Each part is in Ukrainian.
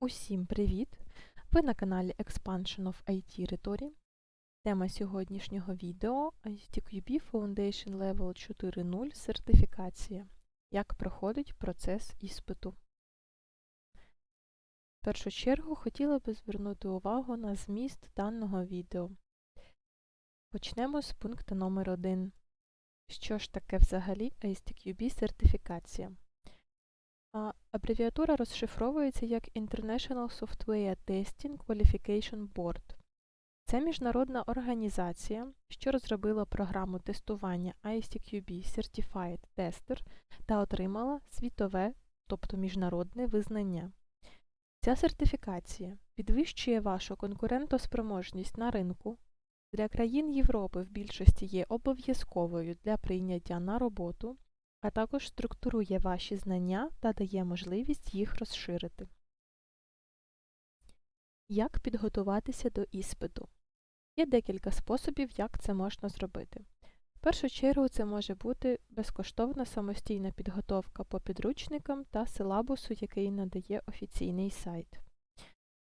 Усім привіт! Ви на каналі Expansion of IT Rhetoric. Тема сьогоднішнього відео ISTQB Foundation Level 4.0 сертифікація. Як проходить процес іспиту. В першу чергу хотіла би звернути увагу на зміст даного відео. Почнемо з пункту номер 1. Що ж таке взагалі ISTQB сертифікація? Абревіатура розшифровується як International Software Testing Qualification Board. Це міжнародна організація, що розробила програму тестування ISTQB Certified Tester та отримала світове, тобто міжнародне визнання. Ця сертифікація підвищує вашу конкурентоспроможність на ринку. Для країн Європи в більшості є обов'язковою для прийняття на роботу а також структурує ваші знання та дає можливість їх розширити. Як підготуватися до іспиту? Є декілька способів, як це можна зробити. В першу чергу це може бути безкоштовна самостійна підготовка по підручникам та силабусу, який надає офіційний сайт.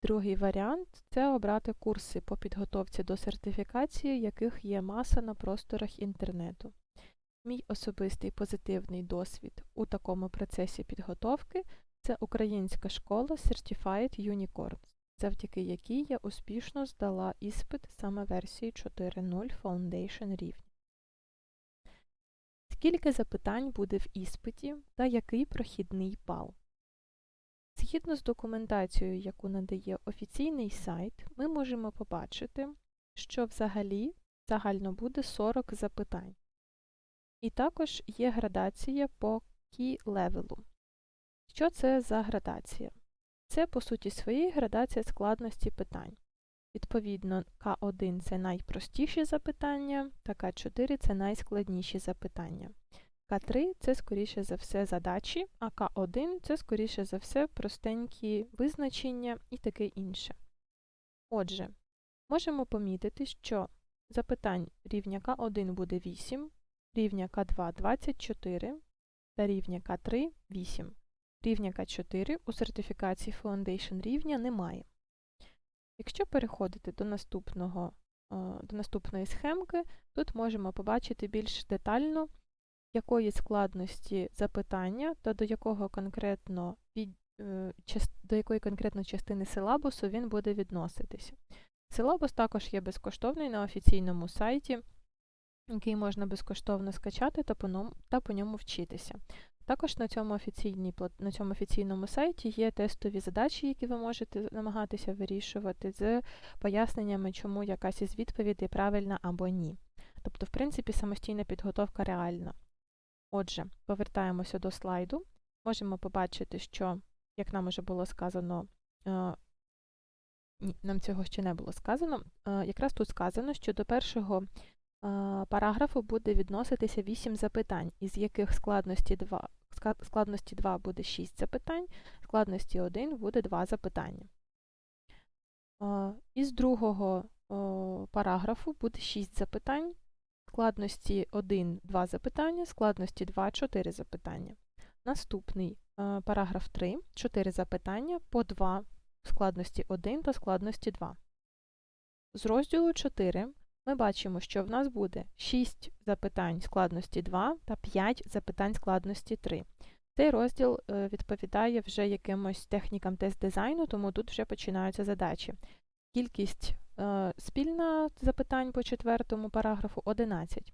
Другий варіант це обрати курси по підготовці до сертифікації, яких є маса на просторах інтернету. Мій особистий позитивний досвід у такому процесі підготовки це українська школа Certified Unicorns, завдяки якій я успішно здала іспит саме версії 4.0 Foundation рівня. Скільки запитань буде в іспиті та який прохідний бал? Згідно з документацією, яку надає офіційний сайт, ми можемо побачити, що взагалі загально буде 40 запитань. І також є градація по key level. Що це за градація? Це, по суті, своєї градація складності питань. Відповідно, К1 це найпростіші запитання, та К4 це найскладніші запитання. К3 це, скоріше за все, задачі, а К1 це, скоріше за все, простенькі визначення і таке інше. Отже, можемо помітити, що запитань рівня К1 буде 8, рівня К2 24 та рівня К3 8. Рівня К4 у сертифікації Foundation рівня немає. Якщо переходити до наступного, е, до наступної схемки, тут можемо побачити більш детально, якої складності запитання та до якого конкретно від, е, до якої конкретно частини силабусу він буде відноситися. Силабус також є безкоштовний на офіційному сайті який можна безкоштовно скачати та по ньому, та по ньому вчитися. Також на цьому, на цьому офіційному сайті є тестові задачі, які ви можете намагатися вирішувати, з поясненнями, чому якась із відповідей правильна або ні. Тобто, в принципі, самостійна підготовка реальна. Отже, повертаємося до слайду. Можемо побачити, що, як нам вже було сказано, е, ні, нам цього ще не було сказано. Е, якраз тут сказано, що до першого параграфу буде відноситися 8 запитань, із яких складності 2 складності 2 буде 6 запитань, складності 1 буде 2 запитання. Із другого параграфу буде 6 запитань, складності 1 2 запитання, складності 2 4 запитання. Наступний параграф 3 4 запитання по 2 складності 1 та складності 2. З розділу 4 ми бачимо, що в нас буде 6 запитань складності 2 та 5 запитань складності 3. Цей розділ е, відповідає вже якимось технікам тест-дизайну, тому тут вже починаються задачі. Кількість е, спільна запитань по четвертому параграфу 11.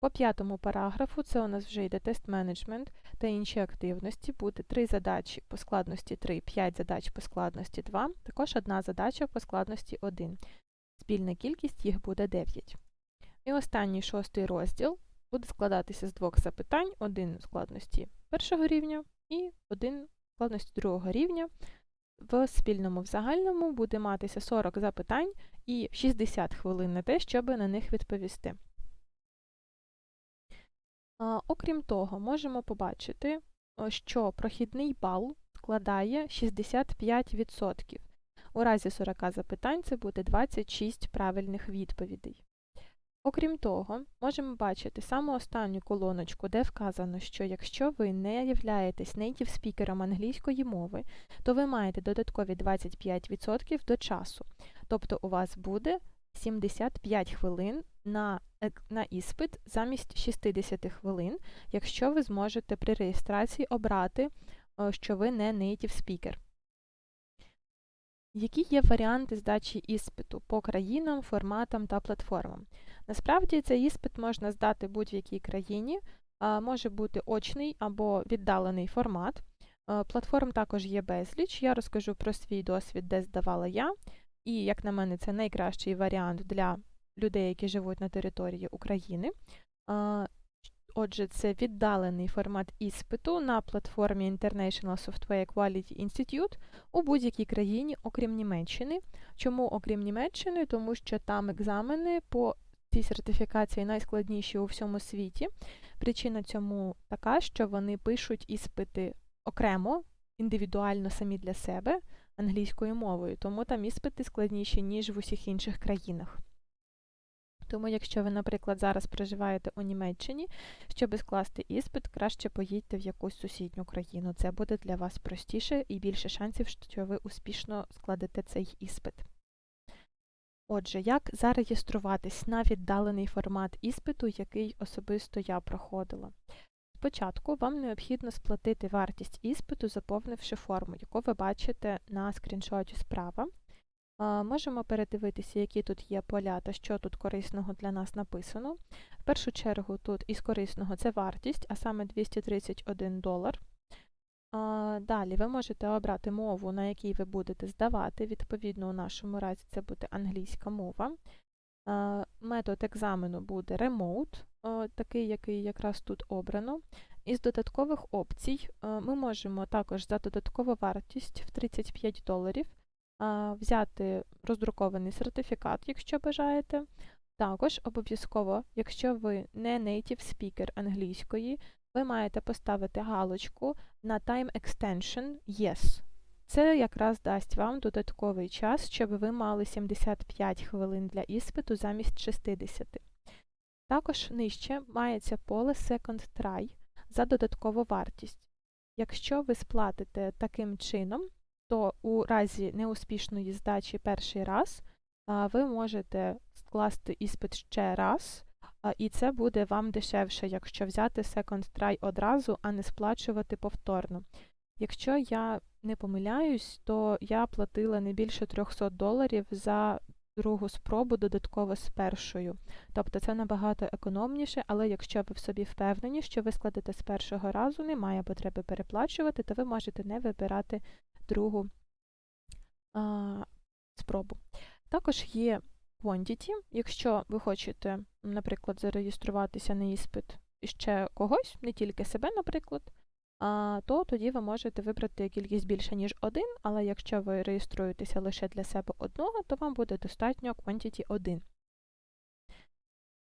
По п'ятому параграфу це у нас вже йде тест-менеджмент та інші активності. Буде 3 задачі по складності 3, 5 задач по складності 2, також одна задача по складності 1. Спільна кількість їх буде 9. І останній шостий розділ буде складатися з двох запитань: один складності першого рівня і один складності другого рівня. В спільному в загальному буде матися 40 запитань і 60 хвилин на те, щоб на них відповісти. Окрім того, можемо побачити, що прохідний бал складає 65%. У разі 40 запитань це буде 26 правильних відповідей. Окрім того, можемо бачити саму останню колоночку, де вказано, що якщо ви не являєтесь native спікером англійської мови, то ви маєте додаткові 25% до часу. Тобто у вас буде 75 хвилин на, на іспит замість 60 хвилин, якщо ви зможете при реєстрації обрати, е, що ви не speaker. Які є варіанти здачі іспиту по країнам, форматам та платформам? Насправді цей іспит можна здати будь-якій країні, може бути очний або віддалений формат. Платформ також є безліч. Я розкажу про свій досвід, де здавала я. І, як на мене, це найкращий варіант для людей, які живуть на території України. Отже, це віддалений формат іспиту на платформі International Software Quality Institute у будь-якій країні, окрім Німеччини. Чому окрім Німеччини? Тому що там екзамени по цій сертифікації найскладніші у всьому світі. Причина цьому така, що вони пишуть іспити окремо, індивідуально самі для себе англійською мовою, тому там іспити складніші, ніж в усіх інших країнах. Тому, якщо ви, наприклад, зараз проживаєте у Німеччині, щоб скласти іспит, краще поїдьте в якусь сусідню країну. Це буде для вас простіше і більше шансів, що ви успішно складете цей іспит. Отже, як зареєструватись на віддалений формат іспиту, який особисто я проходила? Спочатку вам необхідно сплатити вартість іспиту, заповнивши форму, яку ви бачите на скріншоті справа. Можемо передивитися, які тут є поля та що тут корисного для нас написано. В першу чергу тут із корисного це вартість, а саме 231 долар. Далі ви можете обрати мову, на якій ви будете здавати. Відповідно, у нашому разі це буде англійська мова. Метод екзамену буде remote, такий, який якраз тут обрано. Із додаткових опцій ми можемо також за додаткову вартість в 35 доларів взяти роздрукований сертифікат, якщо бажаєте. Також обов'язково, якщо ви не native speaker англійської, ви маєте поставити галочку на Time Extension Yes. Це якраз дасть вам додатковий час, щоб ви мали 75 хвилин для іспиту замість 60. Також нижче мається поле Second Try за додаткову вартість. Якщо ви сплатите таким чином, то у разі неуспішної здачі перший раз ви можете скласти іспит ще раз, і це буде вам дешевше, якщо взяти Second Try одразу, а не сплачувати повторно. Якщо я не помиляюсь, то я платила не більше 300 доларів за другу спробу додатково з першою. Тобто це набагато економніше, але якщо ви в собі впевнені, що ви складете з першого разу, немає потреби переплачувати, то ви можете не вибирати другу а, спробу. Також є quantity. Якщо ви хочете, наприклад, зареєструватися на іспит ще когось, не тільки себе, наприклад, то тоді ви можете вибрати кількість більше, ніж один, але якщо ви реєструєтеся лише для себе одного, то вам буде достатньо quantity 1.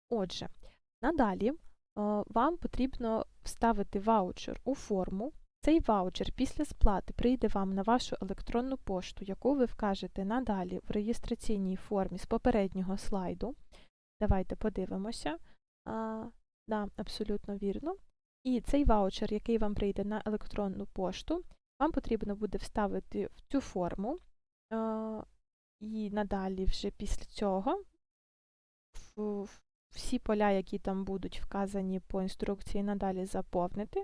Отже, надалі вам потрібно вставити ваучер у форму. Цей ваучер після сплати прийде вам на вашу електронну пошту, яку ви вкажете надалі в реєстраційній формі з попереднього слайду. Давайте подивимося. А, да, абсолютно вірно. І цей ваучер, який вам прийде на електронну пошту, вам потрібно буде вставити в цю форму. І надалі, вже після цього, всі поля, які там будуть вказані по інструкції, надалі заповнити.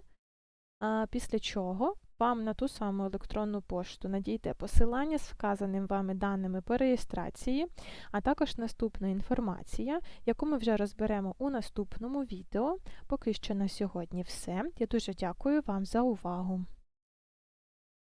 Після чого вам на ту саму електронну пошту надійде посилання з вказаним вами даними по реєстрації, а також наступна інформація, яку ми вже розберемо у наступному відео. Поки що на сьогодні все. Я дуже дякую вам за увагу.